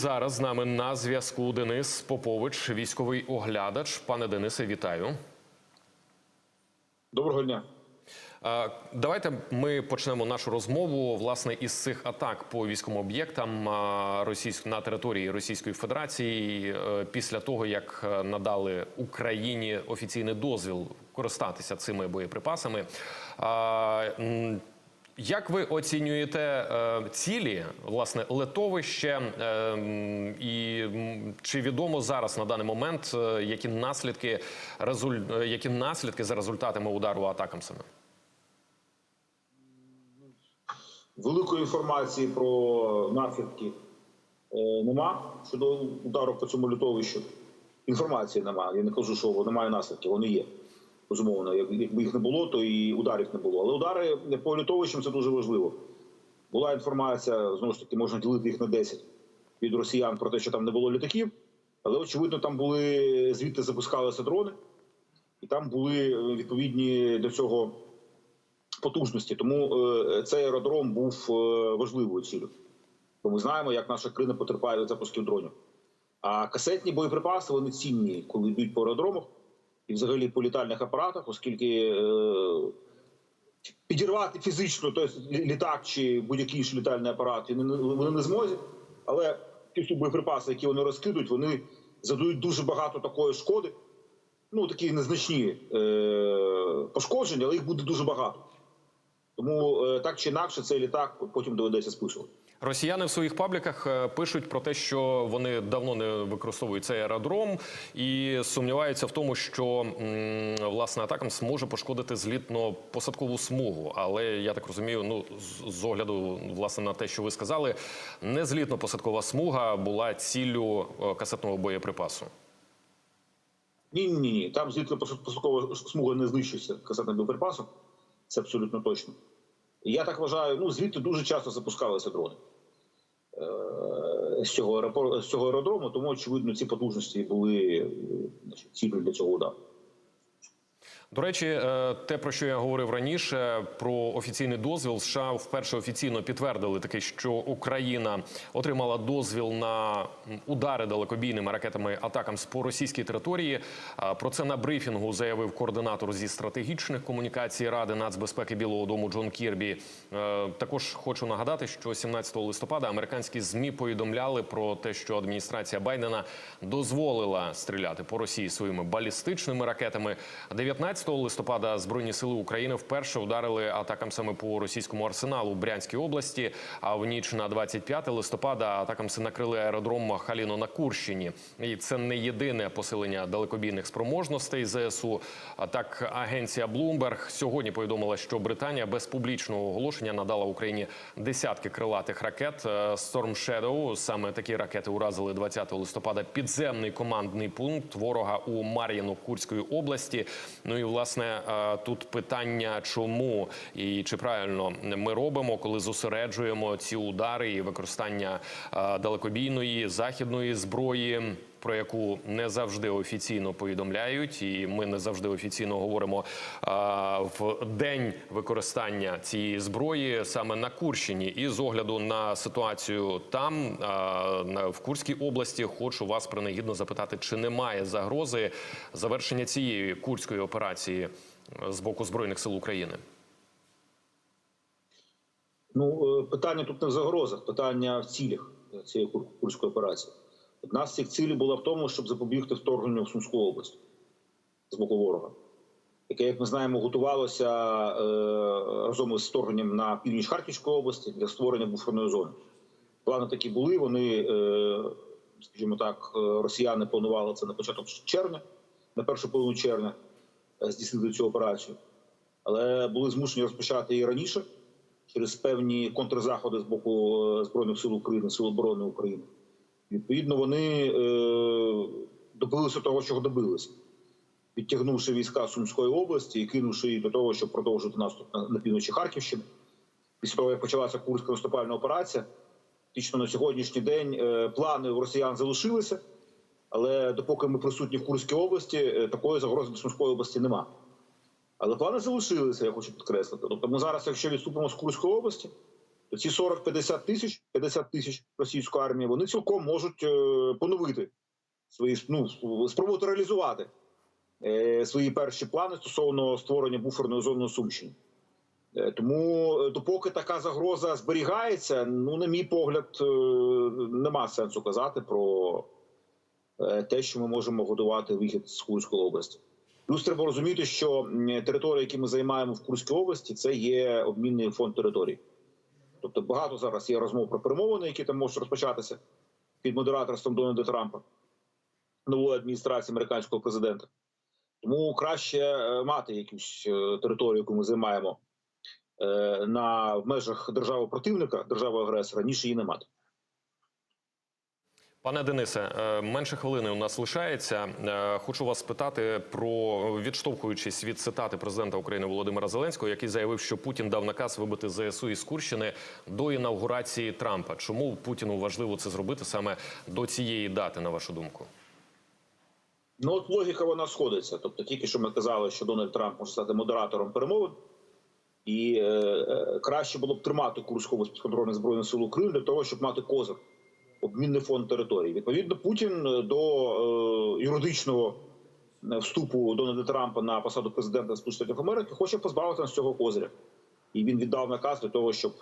Зараз з нами на зв'язку Денис Попович, військовий оглядач. Пане Денисе, вітаю. Доброго дня. Давайте ми почнемо нашу розмову власне із цих атак по військовим об'єктам на території Російської Федерації е, після того, як е, надали Україні офіційний дозвіл користатися цими боєприпасами. Як ви оцінюєте е, цілі власне летовище, е, і чи відомо зараз на даний момент, е, які наслідки які наслідки за результатами удару атакам саме? Великої інформації про наслідки нема щодо удару по цьому літовищу. Інформації нема. Я не кажу, що немає наслідків, вони є. Безумовно, якби їх не було, то і ударів не було. Але удари по літовищам це дуже важливо. Була інформація, знову ж таки, можна ділити їх на 10 від росіян про те, що там не було літаків. Але очевидно, там були звідти запускалися дрони, і там були е, відповідні до цього потужності. Тому е, цей аеродром був е, важливою цілею. Бо ми знаємо, як наша країна потерпає від запусків дронів. А касетні боєприпаси вони цінні, коли йдуть по аеродромах і взагалі по літальних апаратах, оскільки е, підірвати фізично тобто літак чи будь-який інший літальний апарат вони не- зможуть. Але ті боєприпаси, які вони розкидуть, вони задають дуже багато такої шкоди. Ну, такі незначні е, пошкодження, але їх буде дуже багато. Тому е, так чи інакше цей літак потім доведеться списувати. Росіяни в своїх пабліках е, пишуть про те, що вони давно не використовують цей аеродром і сумніваються в тому, що власне атакам зможе пошкодити злітно-посадкову смугу. Але я так розумію, ну з- огляду власне на те, що ви сказали, не злітно-посадкова смуга була ціллю е, касетного боєприпасу. Ні, ні, ні. Там звідки посадкова смуга не знищиться касетним боєприпасом. Це абсолютно точно. Я так вважаю, ну звідти дуже часто запускалися дрони з цього аеропорту, з цього аеродрому, тому очевидно ці потужності були е, значить, цілею для цього удару. До речі, е, те про що я говорив раніше, про офіційний дозвіл США вперше офіційно підтвердили таке, що Україна отримала дозвіл на удари далекобійними ракетами атакам по російській території. Про це на брифінгу заявив координатор зі стратегічних комунікацій Ради нацбезпеки Білого Дому Джон Кірбі. Е, Також хочу нагадати, що 17 листопада американські змі повідомляли про те, що адміністрація Байдена дозволила стріляти по Росії своїми балістичними ракетами. 19 листопада збройні сили України вперше ударили атакам саме по російському арсеналу в Брянській області. А в ніч на 25 листопада атакам накрили аеродром Халіно на Курщині. І це не єдине посилення далекобійних спроможностей ЗСУ. А так агенція Bloomberg сьогодні повідомила, що Британія без публічного оголошення надала Україні десятки крилатих ракет е, Storm Shadow. Саме такі ракети уразили 20 листопада підземний командний пункт ворога у Мар'їну Курської області. Ну і власне е, тут питання, чому і чи правильно ми робимо, коли зосереджуємо ці удари і використання е, далекобійної західної зброї. Про яку не завжди офіційно повідомляють, і ми не завжди офіційно говоримо а, в день використання цієї зброї саме на Курщині. І з огляду на ситуацію там а, в Курській області, хочу вас принагідно запитати, чи немає загрози завершення цієї курської операції е, з боку збройних сил України? Ну, е, питання тут не в загрозах, питання в цілях цієї кур- курської операції. Одна з цих цілей була в тому, щоб запобігти вторгненню в Сумську область з боку ворога, яке, як ми знаємо, готувалося е, разом із вторгненням на північ Харківської області для створення буферної зони. Плани такі були. Вони, е, скажімо так, е, росіяни планували це на початок червня, на першу половину червня е, здійснити цю операцію, але були змушені розпочати її раніше через певні контрзаходи з боку е, збройних сил України, сил оборони України. Відповідно, вони е, добилися того, чого добилися, підтягнувши війська Сумської області і кинувши їх до того, щоб продовжити наступ на, півночі Харківщини. Після того, як почалася курська наступальна операція, фактично на сьогоднішній день е, плани у росіян залишилися, але допоки ми присутні в Курській області, е, такої загрози для Сумської області нема. Але плани залишилися, я хочу підкреслити. Тобто ми зараз, якщо відступимо з Курської області, ці 40-50 тисяч 50 тисяч російської армії вони цілком можуть е, поновити свої ну, спробувати реалізувати е, свої перші плани стосовно створення буферної зони на Сумщині. Е, Тому допоки така загроза зберігається, ну на мій погляд, нема сенсу казати про те, що ми можемо готувати вихід з Курської області. Плюс треба розуміти, що м, території, які ми займаємо в Курській області, це є обмінний фонд територій. Тобто багато зараз є розмов про перемовини, які там можуть розпочатися під модераторством Дональда Трампа, нової адміністрації американського президента. Тому краще е, мати якусь е, територію, яку ми займаємо е, на в межах держави противника, держави агресора, ніж її не мати. Пане Денисе, е, менше хвилини у нас лишається. Е, Хочу вас спитати про відштовхуючись від цитати президента України Володимира Зеленського, який заявив, що Путін дав наказ вибити ЗСУ із Курщини до інаугурації Трампа. Чому Путіну важливо це зробити саме до цієї дати, на вашу думку? Ну от логіка вона сходиться. Тобто, тільки що ми казали, що Дональд Трамп може стати модератором перемовин, і е, е, краще було б тримати Курську область під контролем збройних сил України для того, щоб мати козир, обмінний фонд території. Відповідно, Путін е, до е, юридичного е, вступу Дональда Трампа на посаду президента Сполучених Штатів Америки хоче позбавити нас цього козиря. І він віддав наказ для того, щоб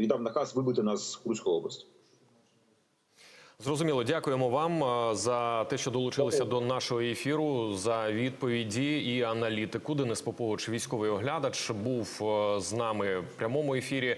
віддав наказ вибити нас з Курської області. Зрозуміло, дякуємо вам за те, що долучилися до нашого ефіру, за відповіді і аналітику. Денис Попович, військовий оглядач, був з нами в прямому ефірі.